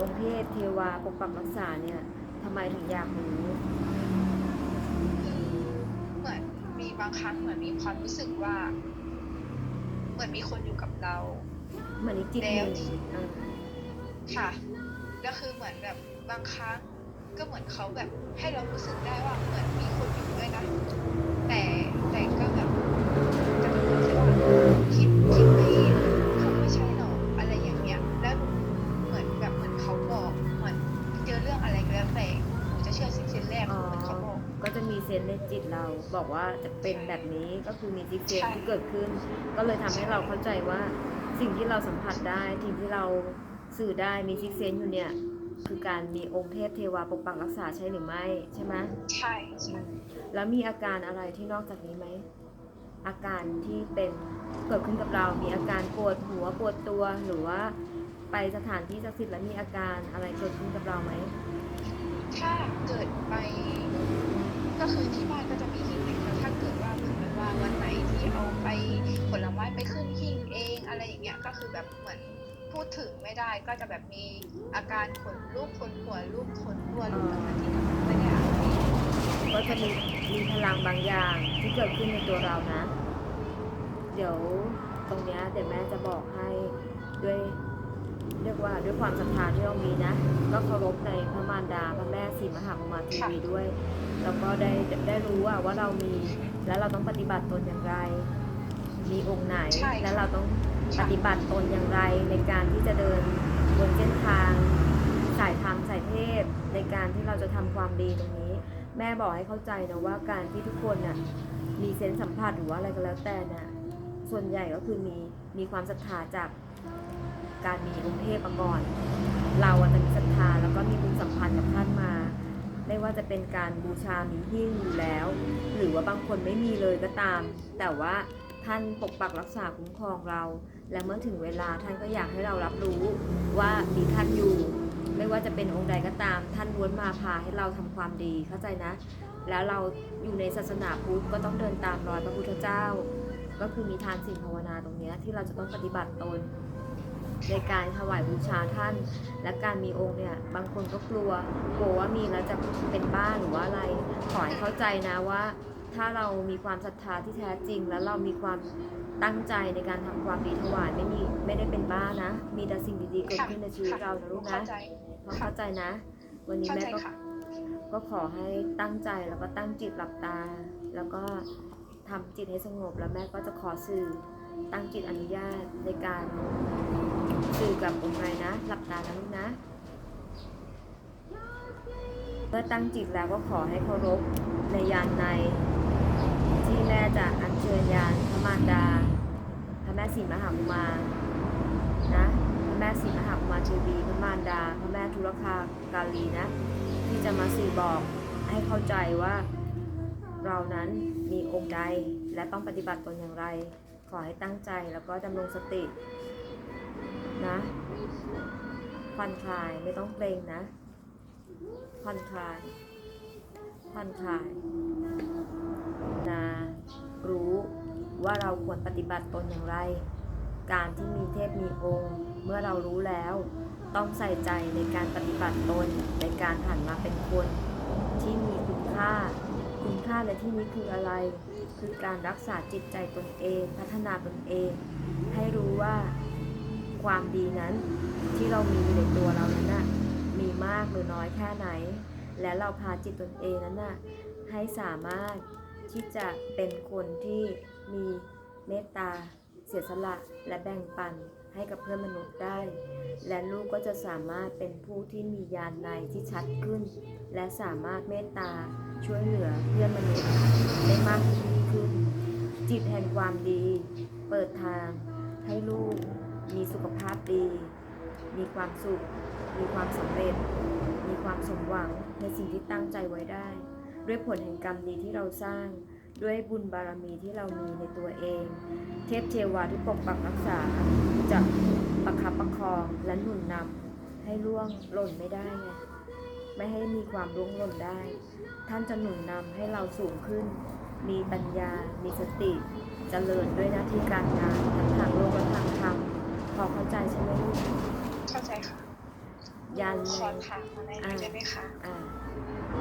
องค์เทพเทวาปกปักรักษาเนี่ยทำไมถึงอยากรู้คือเหมือนมีบางครั้งเหมือนมีความรู้สึกว่า เหมือนมีคนอยู่กับเรา เหมือนอีกจิตหนึ่งอ่าค่ะ แล้วคือเหมือนแบบบางครั้งก็เหมือนเขาแบบให้เรารู้สึกได้ว่าเหมือน รื่องอะไรก็แล้วแต่หนูจะเชื่อสิ่งสิ่งแรกอ๋อเหมือนเขาบอก ก็จะมีเซนส์ในจิตเราบอกว่าจะเป็นแบบนี้ก็คือมีจิตเซนใช่ที่เกิดขึ้น ก็เลยทำให้เราเข้าใจว่าสิ่งที่เราสัมผัสได้สิ่งที่เราสื่อได้มีซิกเซนอยู่เนี่ยคือการมีองค์เทพเทวาปกปักรักษาใช่หรือไม่ใช่ไหมใช่ใช่แล้วมีอาการอะไรที่นอกจากนี้ไหมอาการที่เป็นเกิดขึ้นกับเรา มีอาการปวดหัวปวดตัวหรือว่าไปสถานที่ศักดิ์สิทธิ์แล้วมีอาการอะไรเกิดขึ้นกับเราไหม ถ้าเกิดไป ก็คือที่บ้านก็จะมีหิ้งเล็กแล้วถ้าเกิดว่าเหมือนแบบว่าวันไหนที่เอาไปผลไม้ไปขึ้นหิ้งเองอะไรอย่างเงี้ยก็คือแบบเหมือนพูดถึงไม่ได้ก็จะแบบมีอาการขนลุกขนหัวลุกขนตัวลุกต่างๆที่ไม่ได้อ่านเองก็จะมีมีพลังบางอย่างที่เกิดขึ้นในตัวเรานะ เดี๋ยวตรงเนี้ยเดี๋ยวแม่จะบอกให้ด้วย เรียกว่าด้วยความศรัทธาที่เรามีนะ ก็เคารพในพระมารดาพระแม่ศรีมหาอุมาทีวีด้วย แล้วก็ได้ได้รู้ว่าว่าเรามีแล้วเราต้องปฏิบัติตนอย่างไร มีองค์ไหนใช่ค่ะแล้วเราต้องปฏิบัติตนอย่างไรในการที่จะเดินบนเส้นทางสายธรรมสายเทพในการที่เราจะทำความดีตรงนี้ แม่บอกให้เข้าใจนะว่าการที่ทุกคนน่ะมีเซนส์สัมผัสหรือว่าอะไรก็แล้วแต่น่ะส่วนใหญ่ก็คือมีมีความศรัทธาจาก การมีองค์เทพมาก่อน เราอาจจะมีศรัทธาแล้วก็มีบุญสัมพันธ์กับท่านมา ไม่ว่าจะเป็นการบูชามีหิ้งอยู่แล้ว หรือว่าบางคนไม่มีเลยก็ตาม แต่ว่าท่านปกปักรักษาคุ้มครองเรา และเมื่อถึงเวลาท่านก็อยากให้เรารับรู้ว่ามีท่านอยู่ ไม่ว่าจะเป็นองค์ใดก็ตาม ท่านล้วนมาพาให้เราทำความดีเข้าใจนะ แล้วเราอยู่ในศาสนาพุทธก็ต้องเดินตามรอยพระพุทธเจ้า ก็คือมีทานศีลภาวนาตรงเนี้ยที่เราจะต้องปฏิบัติตน ในการถวายบูชาท่าน และการมีองค์เนี่ยบางคนก็กลัวกลัวว่ามีแล้วจะเป็นบ้าหรือว่าอะไรขอให้เข้าใจนะว่า ถ้าเรามีความศรัทธาที่แท้จริง แล้วเรามีความตั้งใจในการทำความดีถวายไม่มีไม่ได้เป็นบ้านะ มีแต่สิ่งดีๆเกิดขึ้นในชีวิตเรานะลูกนะเขาเข้าใจนะ วันนี้แม่ก็ก็ขอให้ตั้งใจแล้วก็ตั้งจิตหลับตา แล้วก็ทำจิตให้สงบแล้วแม่ก็จะขอสื่อ ตั้งจิตอนุญาตในการสื่อกับองค์ไรนะ หลับตานะลูกนะเมื่อตั้งจิตแล้วก็ขอให้เคารพในยานใน ที่แม่จะอัญเชิญยานพระมารดา พระแม่ศรีมหาอุมา นะพระแม่ศรีมหาอุมาเทวีพระมารดา พระแม่ธุรคากาลีนะ ที่จะมาสื่อบอกให้เข้าใจว่าเรานั้นมีองค์ใดและต้องปฏิบัติตนอย่างไร ขอให้ตั้งใจแล้วก็ดำรงสตินะผ่อนคลายไม่ต้องเกรงนะผ่อนคลายผ่อนคลายนะรู้ว่าเราควรปฏิบัติตนอย่างไร การที่มีเทพมีองค์ เมื่อเรารู้แล้ว ต้องใส่ใจในการปฏิบัติตนในการหันมาเป็นคนที่มีคุณค่า ค่าในที่นี้คืออะไร คือการรักษาจิตใจตนเอง พัฒนาตนเอง ให้รู้ว่าความดีนั้นที่เรามีในตัวเรานั้นน่ะมีมากหรือน้อยแค่ไหน และเราพาจิตตนเองนั้นน่ะให้สามารถที่จะเป็นคนที่มีเมตตา เสียสละและแบ่งปัน ให้กับเพื่อนมนุษย์ได้ และลูกก็จะสามารถเป็นผู้ที่มีญาณในที่ชัดขึ้น และสามารถเมตตาช่วยเหลือเพื่อนมนุษย์ได้มากยิ่งขึ้น จิตแห่งความดี เปิดทาง ให้ลูกมีสุขภาพดี มีความสุข มีความสำเร็จ มีความสมหวังในสิ่งที่ตั้งใจไว้ได้ ด้วยผลแห่งกรรมดีที่เราสร้าง ด้วยบุญบารมีที่เรามีในตัวเอง เทพเทวาที่ปกปักรักษาจะประคับประคองและหนุนนำให้ล่วงหล่นไม่ได้ไงไม่ให้มีความร่วงหล่นได้ ท่านจะหนุนนำให้เราสูงขึ้น มีปัญญา มีสติเจริญด้วยหน้าที่การงานทั้งทางโลกและทางธรรมพอเข้าใจใช่ไหมลูกเข้าใจค่ะดยันขเลอยถามอะไรหน่อยได้ไหมคะอ่า